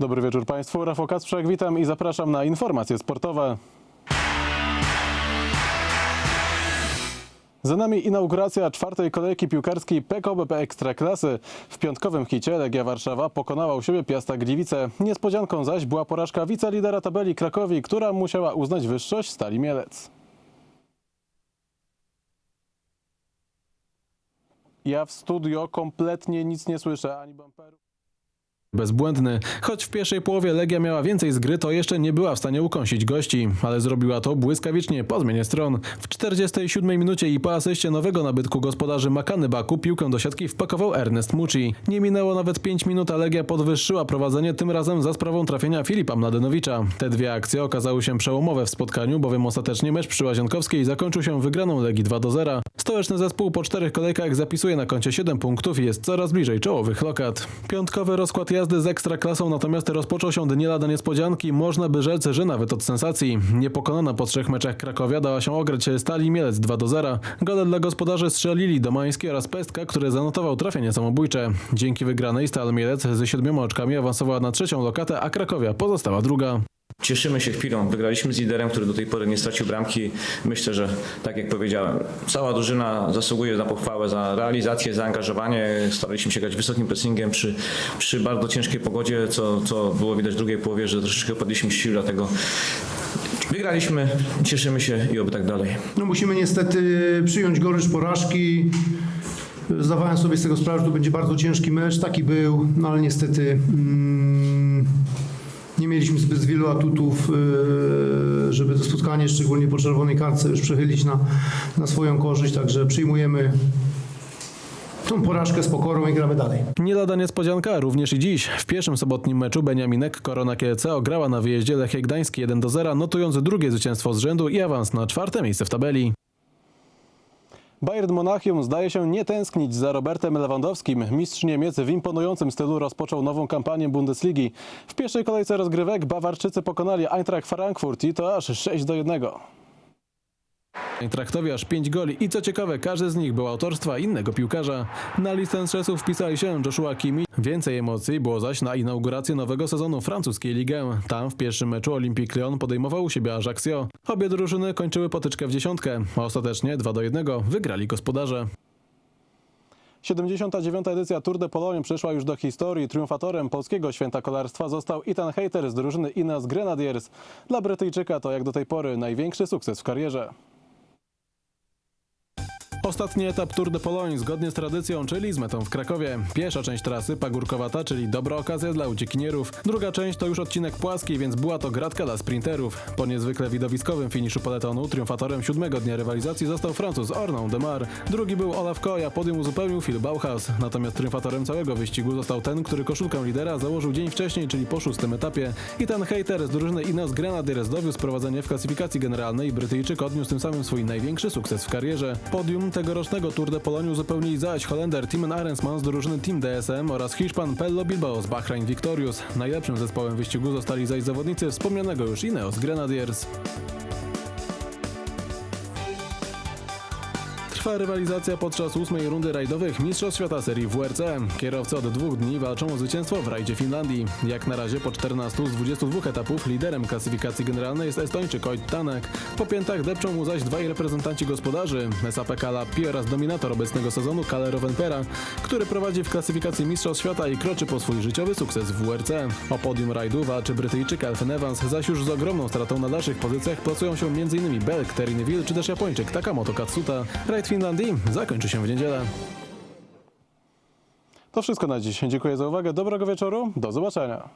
Dobry wieczór Państwu. Rafał Kacprzak, witam i zapraszam na informacje sportowe. Za nami inauguracja czwartej kolejki piłkarskiej PKBP Ekstraklasy. W piątkowym hicie Legia Warszawa pokonała u siebie Piasta Gliwice. Niespodzianką zaś była porażka wicelidera tabeli Krakowi, która musiała uznać wyższość Stali Mielec. Ja w studio kompletnie nic nie słyszę, ani bumperu. Bezbłędny. Choć w pierwszej połowie Legia miała więcej z gry, to jeszcze nie była w stanie ukąsić gości, ale zrobiła to błyskawicznie po zmianie stron. W 47 minucie i po asyście nowego nabytku gospodarzy Makany Baku piłkę do siatki wpakował Ernest Mucci. Nie minęło nawet 5 minut, a Legia podwyższyła prowadzenie tym razem za sprawą trafienia Filipa Mladenowicza. Te dwie akcje okazały się przełomowe w spotkaniu, bowiem ostatecznie mecz przy Łazienkowskiej zakończył się wygraną Legii 2 do 0. Stołeczny zespół po czterech kolejkach zapisuje na koncie 7 punktów i jest coraz bliżej czołowych lokat. Piątkowy rozkład jazdy z ekstraklasą natomiast rozpoczął się nie lada niespodzianki, można by rzec, że nawet od sensacji. Niepokonana po trzech meczach Krakowia dała się ograć Stali Mielec 2 do 0. Gole dla gospodarzy strzelili Domański oraz Pestka, który zanotował trafienie samobójcze. Dzięki wygranej Stal Mielec ze siedmioma oczkami awansowała na trzecią lokatę, a Krakowia pozostała druga. Cieszymy się chwilą. Wygraliśmy z liderem, który do tej pory nie stracił bramki. Myślę, że tak jak powiedziałem, cała drużyna zasługuje na pochwałę za realizację, zaangażowanie. Staraliśmy się grać wysokim pressingiem przy, przy bardzo ciężkiej pogodzie, co, co było widać w drugiej połowie, że troszeczkę podliśmy sił, dlatego wygraliśmy, cieszymy się i oby tak dalej. No musimy niestety przyjąć gorycz porażki. Zdawałem sobie z tego sprawę, że to będzie bardzo ciężki mecz. Taki był, no ale niestety mm, nie mieliśmy zbyt wielu atutów, yy, żeby to spotkanie, szczególnie po czerwonej kartce, już przechylić na, na swoją korzyść. Także przyjmujemy tą porażkę z pokorą i gramy dalej. Nie lada niespodzianka również i dziś. W pierwszym sobotnim meczu Beniaminek Korona Kielce ograła na wyjeździe Lechia Gdańsk 1 do 0, notując drugie zwycięstwo z rzędu i awans na czwarte miejsce w tabeli. Bayern Monachium zdaje się nie tęsknić za Robertem Lewandowskim. Mistrz Niemiec w imponującym stylu rozpoczął nową kampanię Bundesligi. W pierwszej kolejce rozgrywek Bawarczycy pokonali Eintracht Frankfurt i to aż 6 do 1. Eintrachtowi aż 5 goli i co ciekawe, każdy z nich był autorstwa innego piłkarza. Na listę stresów wpisali się Joshua Kimi. Więcej emocji było zaś na inaugurację nowego sezonu francuskiej ligi. Tam w pierwszym meczu Olympique Lyon podejmował u siebie Ajaxio. Obie drużyny kończyły potyczkę w dziesiątkę, a ostatecznie 2 do 1 wygrali gospodarze. 79. edycja Tour de Pologne przeszła już do historii. Triumfatorem polskiego święta kolarstwa został Ethan Hayter z drużyny Ineos Grenadiers. Dla Brytyjczyka to jak do tej pory największy sukces w karierze. Ostatni etap Tour de Pologne zgodnie z tradycją, czyli z metą w Krakowie. Pierwsza część trasy pagórkowata, czyli dobra okazja dla uciekinierów. Druga część to już odcinek płaski, więc była to gratka dla sprinterów. Po niezwykle widowiskowym finiszu peletonu triumfatorem siódmego dnia rywalizacji został Francuz Ornon Demar. Drugi był Olaf Koy, a podium uzupełnił Phil Bauhaus. Natomiast triumfatorem całego wyścigu został ten, który koszulkę lidera założył dzień wcześniej, czyli po szóstym etapie. I ten hater z drużyny Ineos Grenadiers dowiózł prowadzenie w klasyfikacji generalnej i Brytyjczyk odniósł tym samym swój największy sukces w karierze. Podium tegorocznego Tour de Pologne uzupełnili zaś Holender Timen Arensman z drużyny Team DSM oraz Hiszpan Pello Bilbao z Bahrain Victorious. Najlepszym zespołem wyścigu zostali zaś zawodnicy wspomnianego już Ineos Grenadiers. Trwa rywalizacja podczas ósmej rundy rajdowych Mistrzostw Świata serii WRC. Kierowcy od dwóch dni walczą o zwycięstwo w rajdzie Finlandii. Jak na razie po 14 z 22 etapów liderem klasyfikacji generalnej jest Estończyk Oit Tanek. Po piętach depczą mu zaś dwaj reprezentanci gospodarzy, SAP Kalapi oraz dominator obecnego sezonu Kalle Rovanpera, który prowadzi w klasyfikacji Mistrzostw Świata i kroczy po swój życiowy sukces w WRC. O podium rajdu walczy Brytyjczyk Alfen Evans, zaś już z ogromną stratą na dalszych pozycjach placują się m.in. Belg Terry Neville czy też Japończyk Takamoto Katsuta. Rajd Finlandii zakończy się w niedzielę. To wszystko na dziś. Dziękuję za uwagę. Dobrego wieczoru. Do zobaczenia.